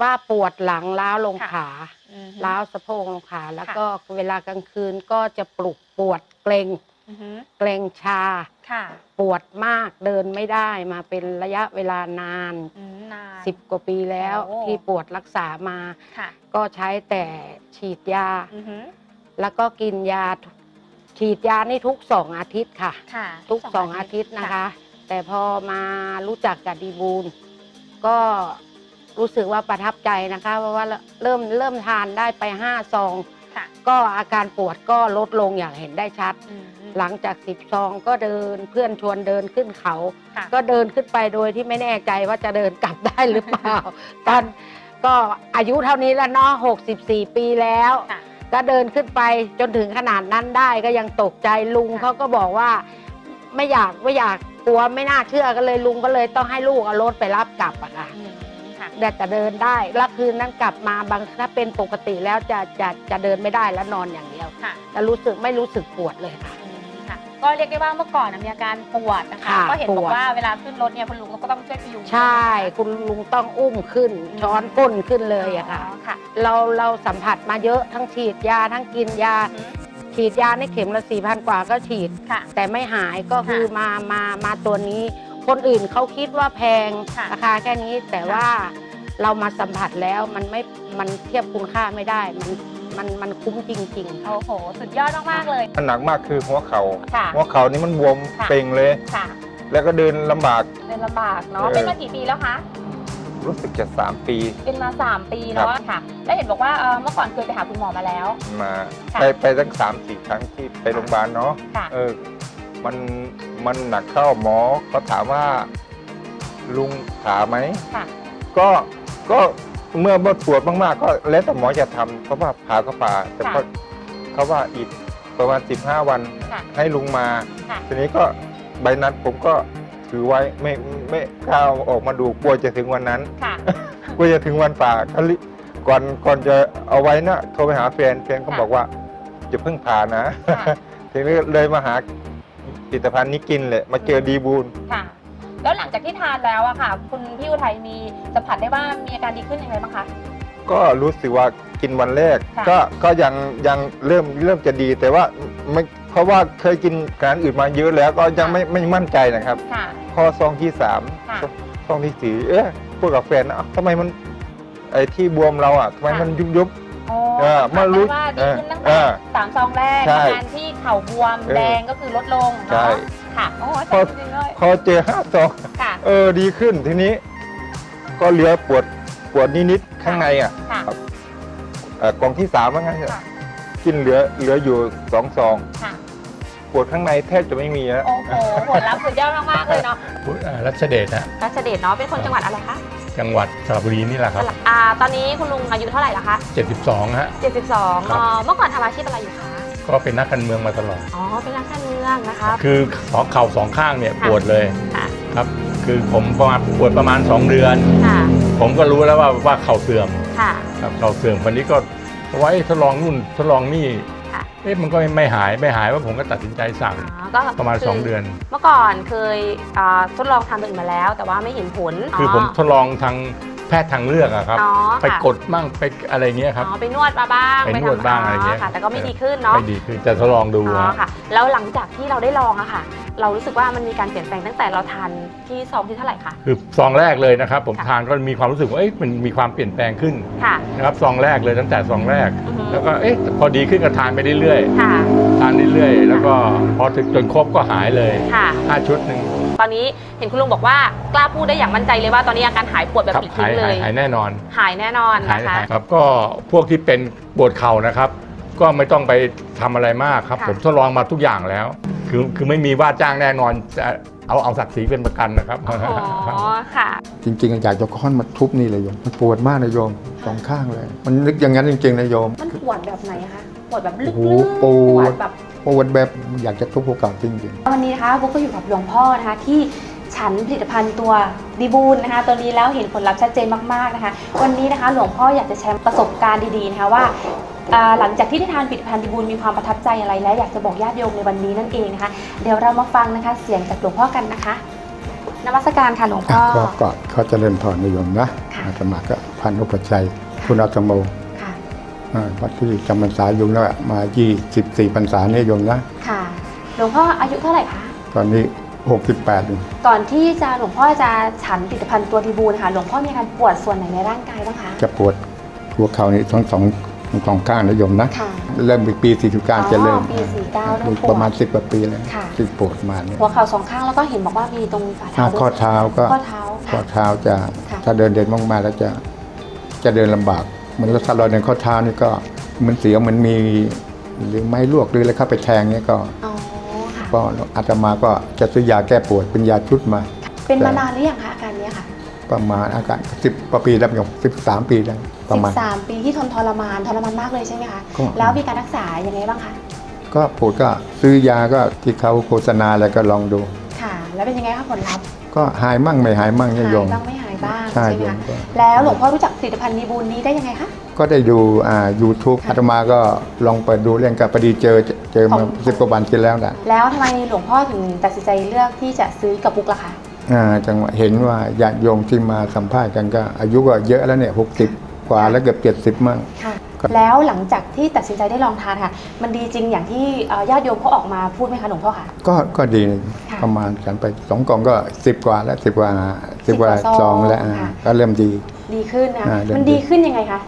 ว่าปวดหลังล้าวลงค่ะขาอือฮึล้าวสะโพกลงขาแล้วค่ะก็เวลากลางคืนก็จะปลุกปวดเกรงอือฮึเกรงชาค่ะปวดมากเดินไม่ได้มาเป็นระยะเวลานานอืมนานสิบกว่าปีแล้วโอ้ที่ปวดรักษามาค่ะก็ใช้แต่ฉีดยาอือฮึแล้วก็กินยาทุกฉีดยานี่ทุกสองอาทิตย์ค่ะค่ะ ทุกสองอาทิตย์นะคะ แต่พอมารู้จักกับดีบูลก็ รู้สึกว่าประทับใจนะคะ เพราะว่าเริ่มเริ่มทานได้ไปห้าซองค่ะ ก็อาการปวดก็ลดลงอย่างเห็นได้ชัดอืมหลังจากสิบซองก็เดินเพื่อนชวนเดินขึ้นเขา ค่ะ ก็เดินขึ้นไปโดยที่ไม่แน่ใจว่าจะเดินกลับได้หรือเปล่า ตอนก็อายุเท่านี้แล้วเนาะ64ปีแล้ว ค่ะ ก็เดินขึ้นไปจนถึงขนาดนั้นได้ก็ยังตกใจลุงค่ะ เขาก็บอกว่า ไม่อยากไม่อยากกลัวไม่น่าเชื่อก็เลยลุงก็เลยต้องให้ลูกเอารถไปรับกลับอะค่ะ อืม ค่ะแต่จะเดินได้แล้วคืนนั้นกลับมาบางถ้าเป็นปกติแล้วจะจะจะเดินไม่ได้แล้วนอนอย่างเดียวค่ะจะรู้สึกไม่รู้สึกปวดเลยค่ะอืมค่ะก็เรียกได้ว่าเมื่อก่อนนะมีอาการปวดนะคะ ค่ะก็เห็นบอปกวดว่าเวลาขึ้นรถเนี่ยคุณลุงก็ต้องช่วยพยุงใช่ คุณลุงต้องอุ้มขึ้น ช้อนก้นขึ้นเลยอะค่ะ อ๋อค่ะ เราเราสัมผัสมาเยอะทั้งฉีดยาทั้งกินยาอืมฉีดยาในเข็มละสี่พันกว่าก็ฉีด ค่ะ แต่ไม่หายก็คือค่ะมามามาตัวนี้ คนอื่นเขาคิดว่าแพงค่ะราคาแค่นี้แต่ว่าเรามาสัมผัสแล้วมันไม่มันเทียบคุณค่าไม่ได้ มันมันมันคุ้มจริงๆค่ะโอ้โห สุดยอดมากๆเลย มันหนักมากคือหัวเขาค่ะ หัวเขานี่มันบวมค่ะ เป่งเลย ค่ะ แล้วก็เดินลำบาก เดินลำบากเนาะ เออ เป็นมากี่ปีแล้วคะ รู้สึกจะสามปีเป็นมา 3 ปีครับเนาะค่ะ แล้วเห็นบอกว่าเอ่อเมื่อก่อนเคยไปหาคุณหมอมาแล้ว มาค่ะ ไปไปตั้งสามสี่ครั้งที่ไปโรงพยาบาลเนาะค่ะ เออมัน มันหนักเข้าหมอเขาถามว่าลุงขาไหมค่ะ ก็ก็เมื่อปวดมากๆ ก็แล้วแต่หมอจะทำเพราะว่าผ่าก็ผ่าแต่ค่ะก็เขาว่าอีกประมาณ 15 วันค่ะให้ลุงมา ค่ะ ทีนี้ก็ใบนัดผมก็ถือไว้ไม่ไม่กล้าเอาออกมาดูกลัวจะถึงวันนั้น ค่ะ กลัวจะถึงวันป่าก็รีก่อนก่อนจะเอาไว้นะโทรไปหาแฟนแฟนก็ค่ะ บอกว่าจะเพิ่งผ่านะ ค่ะ ทีนี้เลยมาหา ผลิตภัณฑ์นี้กินเลยมาเจอดีบูล ค่ะ แล้วหลังจากที่ทานแล้วอะค่ะ คุณพี่อุทัยมีสัมผัสได้ว่ามีอาการดีขึ้นยังไงบ้างคะ ก็รู้สึกว่ากินวันแรก ค่ะ ก็ก็ยังยังเริ่มเริ่มจะดีแต่ว่าไม่เพราะว่าเคยกินการอื่นมาเยอะแล้วก็ยังไม่ไม่มั่นใจนะครับ ค่ะพอซองที่สามค่ะ ซองที่สี่เอ๊ะพูดกับแฟนนะเอ้าทำไมมันไอ้ที่บวมเราอะทำไมมันยุบยุบ อ๋อเออสัมผัสเมื่อรู้ได้ว่าดีขึ้นตั้งเอแต่อสามซองแรกใช่ อาการที่เข่าบวมเออแดงก็คือลดลงใช่ เนาะค่ะโอ้โหพอจริงๆเลยพอเจอห้าซองค่ะ เออดีขึ้นทีนี้ ก็เหลือปวดปวดนิดๆข้างในอะค่ะ เอ่อกล่องที่สามว่างั้นเถอะค่ะ กินเหลือเหลืออยู่สองซอง ค่ะ ปวดข้างในแทบจะไม่มีแล้วโอ้โหผลลัพธ์สุดยอดมากๆเลยเนาะพุทธอ่ารัชเดชนะรัชเดชเนาะเป็นคนจังหวัดอะไรคะ จังหวัดสระบุรีนี่แหละครับ อ่าตอนนี้คุณลุงอายุเท่าไหร่ละคะ 72 ฮะ 72ครับเนาะเมื่อก่อนทำอาชีพอะไรอยู่คะ ก็เป็นนักการเมืองมาตลอด อ๋อ เป็นนักการเมืองนะคะ คือสองเข่าสองข้างเนี่ยค่ะปวดเลยค่ะ ครับ คือผมประมาณปวดประมาณ 2 เดือน ค่ะ ผมก็รู้แล้วว่าว่าเข่าเสื่อมค่ะ ครับเข่าเสื่อมวันนี้ก็ไว้ทดลองนู่นทดลองนี่ค่ะ เอ๊ะมันก็ไม่หายไม่หายว่าผมก็ตัดสินใจสั่ง อ๋อก็ประมาณ คื2 เดือน เมื่อก่อนเคยอ่าทดลองทำตัวอื่นมาแล้ว แต่ว่าไม่เห็นผลคือผมทดลองทางแพทย์ทางเลือกอะครับ อ๋อไปค่ะกดมั่งไปอะไรเงี้ยครับ อ๋อไปนวดมาบ้างไปนวดทำบ้างอะไรเงี้ย ค่ะ แต่ก็ไม่ดีขึ้นเนาะไม่ดีคือจะทดลองดูอ๋อฮะค่ะ แล้วหลังจากที่เราได้ลองอะค่ะ เรารู้สึกว่ามันมีการเปลี่ยนแปลงตั้งแต่เราทานที่ซองที่เท่าไหร่คะ คือซองแรกเลยนะครับ ผมค่ะ ทานก็มีความรู้สึกว่าเอ๊ะมันมีความเปลี่ยนแปลงขึ้นค่ะ นะครับซองแรกเลยตั้งแต่ซองแรก อือฮึ แล้วก็เอ๊ะพอดีขึ้นก็ทานไปเรื่อยค่ะ ๆทานเรื่อยๆแล้วก็พอถึงจนครบก็หายเลยค่ะ ห้าชุดหนึ่งตอนนี้เห็นคุณลุงบอกว่ากล้าพูดได้อย่างมั่นใจเลยว่าตอนนี้อาการหายปวดแบบครับปลิดหาทิ้ยงเลหายย หายแน่นอน หายแน่นอนหายนะคะ หายครับก็พวกที่เป็นปวดเข่านะครับ ก็ไม่ต้องไปทำอะไรมากครับ ค่ะ ผมทดลองมาทุกอย่างแล้ว คือคือไม่มีว่าจ้างแน่นอนจะเอาเอาศักดิ์ศรีเป็นประกันนะครับ อ๋อ ค่ะ จริงๆอยากจะค้อนมาทุบนี่เลยโยมมันปวดมากนะโยมสองข้างเลย มันนึกอย่างนั้นจริงๆนะโยม มันปวดแบบไหนคะปวดแบบลึกโอ้ๆโหปวดแบบปวดแบบอยากจะทุบหัวเก่าจริงๆวันนี้นะคะบุ๊กก็อยู่กับหลวงพ่อนะคะที่ฉันผลิตภัณฑ์ตัวดีบูลนะคะตัวนี้แล้วเห็นผลลัพธ์ชัดเจนมากๆนะคะ วันนี้นะคะหลวงพ่ออยากจะแชร์ประสบการณ์ดีๆนะคะว่าอ่า หลังจากที่ได้ทานผลิตภัณฑ์ดีบูลมีความประทับใจอะไรและอยากจะบอกญาติโยมในวันนี้นั่นเองนะคะเดี๋ยวเรามาฟังนะคะ เสียงจากหลวงพ่อกันนะคะนมัสการค่ะหลวงพ่อก็กอดเขาเจะเริ่มถอนนิยมนะค่ะอาตมาก็พันธุปชชัยคุณอาตโมค่ะอ่าวัดที่จำพรรษาอยู่แล้วมา 24พรรษาเนี่ยโยมนะ ค่ะ หลวงพ่ออายุเท่าไหร่คะ ตอนนี้ 68อยู่ก่อนที่จะหลวงพ่อจะฉันผลิตภัณฑ์ตัวดีบูนะคะหลวงพ่อมีอาการปวดส่วนไหนในร่างกายบ้างคะ จะปวดหัวเข่านี่ทั้งสอง ทั้งสองข้างนะโยมนะ ค่ะเริ่มปี 49 จะเริ่ม อ๋อปี49เริ่มปวดประมาณ 10กว่าปีแล้วค่ะ ที่ปวดมาเนี่ยหัวเข่าสองข้างแล้วก็เห็นบอกว่ามีตรงฝ่าอ่าเท้าข้อเท้าก็ข้อเท้าข้อค่ะเท้าจะค่ะ ถ้าเดินเดินมากๆแล้วจะจะเดินลำบากเหมือนถ้าเราเดินข้อเท้านี่ก็เหมันเสียวเหมันมี หรือไม้ลวกหรืออะไรเข้าไปแทงเนี่ยก็อ๋อค่ะ ก็อาตมาก็จะซื้อยาแก้ปวดเป็นยาชุดมา เป็นมานานหรือยังคะอาการเนี้ยค่ะ ประมาณอาการสิบปีแล้วโยมสิบสามปีแล้วประมาณ 13 ปีที่ทนทรมานทรมานมากเลยใช่ไหมคะก็ แล้วมีการรักษายังไงบ้างคะก็ปวดก็ซื้อยาก็ที่เขาโฆษณาอะไรก็ลองดู ค่ะ แล้วเป็นยังไงคะผลลัพธ์ก็หายมั่งไม่หายมั่งเนี่ยหายโยม บ้างไม่หายบ้างใช่ใช่ไหมโยมคะก็ แล้วหลวงพ่อรู้จักผลิตภัณฑ์ดีบูนนี้ได้ยังไงคะ ก็ได้ดูอ่า YouTube ค่ะอาตมาก็ลองเปิดดูเรื่องกับพอดีเจอเจอมาของ สิบกว่าวันที่แล้วแหละแล้วทำไมหลวงพ่อถึงตัดสินใจเลือกที่จะซื้อกับบุกล่ะคะอ่า จังหวะเห็นว่าญาติโยมที่มาสัมภาษณ์กันก็ อายุก็เยอะแล้วเนี่ยหกสิบกว่าแล้วเกือบเจ็ดสิบ70มั่งค่ะครับแล้วหลังจากที่ตัดสินใจได้ลองทานค่ะ มันดีจริงอย่างที่เอ่อญาติโยมเขาออกมาพูดไหมคะหลวงพ่อคะก็ก็ดีค่ะประมาณกันไปสองกล่องก็สิบกว่าแล้วสิบกว่าสิบกว่าสิบกว่าซซอองงแล้วอ่าค่ะก็เริ่มดี ดีขึ้นนะอ่าเริ่มมันดีดีขึ้นยังไงคะ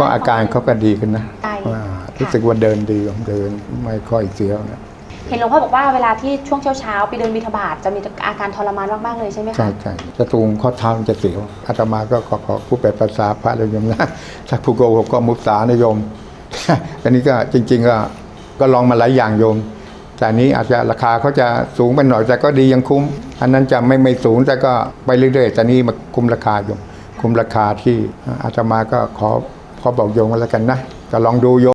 ก็อาการเขาก็ดีขึ้นนะใช่ว่ารู้สึกว่าเดินดีเดินไม่ค่อยเสียวนะ เห็นหลวงพ่อบอกว่าเวลาที่ช่วงเช้าๆไปเดินบิณฑบาตจะมีอาการทรมานมากๆเลยใช่ไหมคะใช่ใช่จะตูงข้อเท้ามันจะเสียวอาตมาก็ขอขอผู้แปลภาษาพระเลยโยมนะถ้าผู้โกหกก็มุสานะโยมอันนี้ก็จริง ๆ ก็ก็ลองมาหลายอย่างโยมแต่นี้อาจจะราคาเขาจะสูงไปหน่อยแต่ก็ดียังคุ้ม อันนั้นจะไม่ไม่สูงแต่ก็ไปเรื่อยๆแต่นี่มาคุ้มราคาโยม คุ้มราคาที่อาตมาก็ขอขอบอกโยมกันแล้วกันนะก็ลองดูโยม